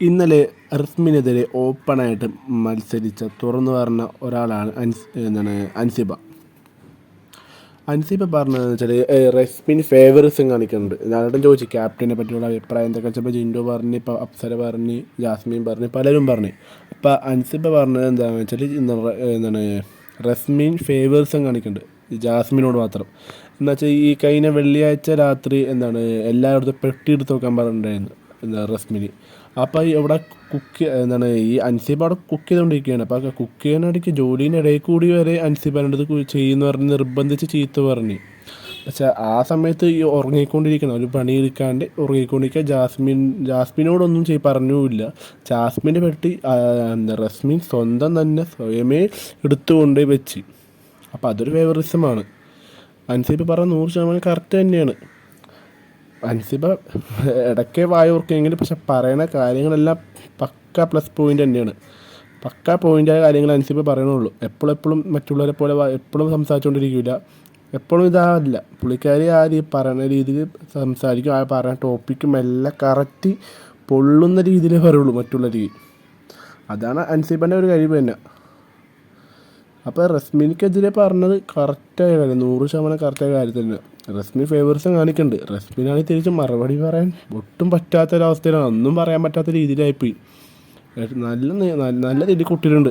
ഇന്നലെ റിസ്മിനെതിരെ ഓപ്പണായിട്ട് മത്സരിച്ച തുറന്നു പറഞ്ഞ ഒരാളാണ് അൻസ് എന്താണ് അൻസിബ. അൻസിബ പറഞ്ഞതെന്ന് വെച്ചാൽ റെസ്മിന് ഫേവറിസം കാണിക്കുന്നുണ്ട്. ഞാനും ചോദിച്ചു ക്യാപ്റ്റനെ പറ്റിയുള്ള അഭിപ്രായം എന്തൊക്കെ? വെച്ചപ്പോൾ ജിൻഡോ പറഞ്ഞ് ഇപ്പോൾ അപ്സര പറഞ്ഞ് ജാസ്മിൻ പറഞ്ഞ് പലരും പറഞ്ഞു. അപ്പോൾ അൻസിബ പറഞ്ഞത് എന്താണെന്ന് വെച്ചാൽ എന്താണ് റസ്മിൻ ഫേവേഴ്സും കാണിക്കുന്നുണ്ട്. ജാസ്മിനോട് മാത്രം. എന്നുവെച്ചാൽ ഈ കഴിഞ്ഞ വെള്ളിയാഴ്ച രാത്രി എന്താണ് എല്ലായിടത്തും പെട്ടി എടുത്ത് നോക്കാൻ പറഞ്ഞിട്ടുണ്ടായിരുന്നു. എന്താ റസ്മിന്. അപ്പോൾ ഇവിടെ കുക്ക് എന്താണ് ഈ അൻസിബ അവിടെ കുക്ക് ചെയ്തുകൊണ്ടിരിക്കുകയാണ് അപ്പോൾ കുക്ക് ചെയ്യാനിടയ്ക്ക് ഇടയിൽ കൂടി വരെ അൻസിബാന്റെ അടുത്ത് ചെയ്യുന്ന പറഞ്ഞ് നിർബന്ധിച്ച് ചീത്ത പറഞ്ഞു. പക്ഷേ ആ സമയത്ത് ഈ ഉറങ്ങിക്കൊണ്ടിരിക്കണം. ഒരു പണിയെടുക്കാണ്ട് ഉറങ്ങിക്കൊണ്ടിരിക്കുക. ജാസ്മിൻ ജാസ്മിനോടൊന്നും ചെയ് പറഞ്ഞുമില്ല. ജാസ്മിന്റെ പെട്ടി എന്താ റസ്മിൻ സ്വന്തം തന്നെ സ്വയമേ എടുത്തുകൊണ്ട് വെച്ച്. അപ്പോൾ അതൊരു ഫേവറിസമാണ് അനുസരിച്ച് പറഞ്ഞ നൂറ് ശതമാനം കറക്റ്റ് തന്നെയാണ്. അൻസിബ ഇടയ്ക്ക് വായ ഓർക്കുമെങ്കിലും പക്ഷെ പറയുന്ന കാര്യങ്ങളെല്ലാം പക്ക പ്ലസ് പോയിന്റ് തന്നെയാണ്. പക്ക പോയിന്റായ കാര്യങ്ങൾ അൻസിബ പറയണുള്ളൂ. എപ്പോഴും എപ്പോഴും മറ്റുള്ളവരെ പോലെ എപ്പോഴും സംസാരിച്ചുകൊണ്ടിരിക്കില്ല എപ്പോഴും ഇതാവില്ല പുള്ളിക്കാരി ആ രീതി പറയുന്ന രീതിയിൽ സംസാരിക്കും. ആ പറയുന്ന ടോപ്പിക്കും എല്ലാം കറക്റ്റ് പൊള്ളുന്ന രീതിയിലേ പറയുള്ളൂ മറ്റുള്ള രീതി അതാണ് അൻസിബന്റെ ഒരു കഴിവ് തന്നെ. അപ്പോൾ റസ്മിനിക്കെതിരെ പറഞ്ഞത് കറക്റ്റായ കാര്യം നൂറ് ശതമാനം കറക്റ്റായ കാര്യം തന്നെ റസ്മി ഫേവേഴ്സും കാണിക്കുന്നുണ്ട് റസ്മിനാണെങ്കിൽ തിരിച്ച് മറുപടി പറയാൻ ഒട്ടും പറ്റാത്തൊരവസ്ഥയിലാണ്. ഒന്നും പറയാൻ പറ്റാത്ത രീതിയിലായിപ്പോയി. നല്ല നല്ല രീതിയിൽ കുട്ടിയിലുണ്ട്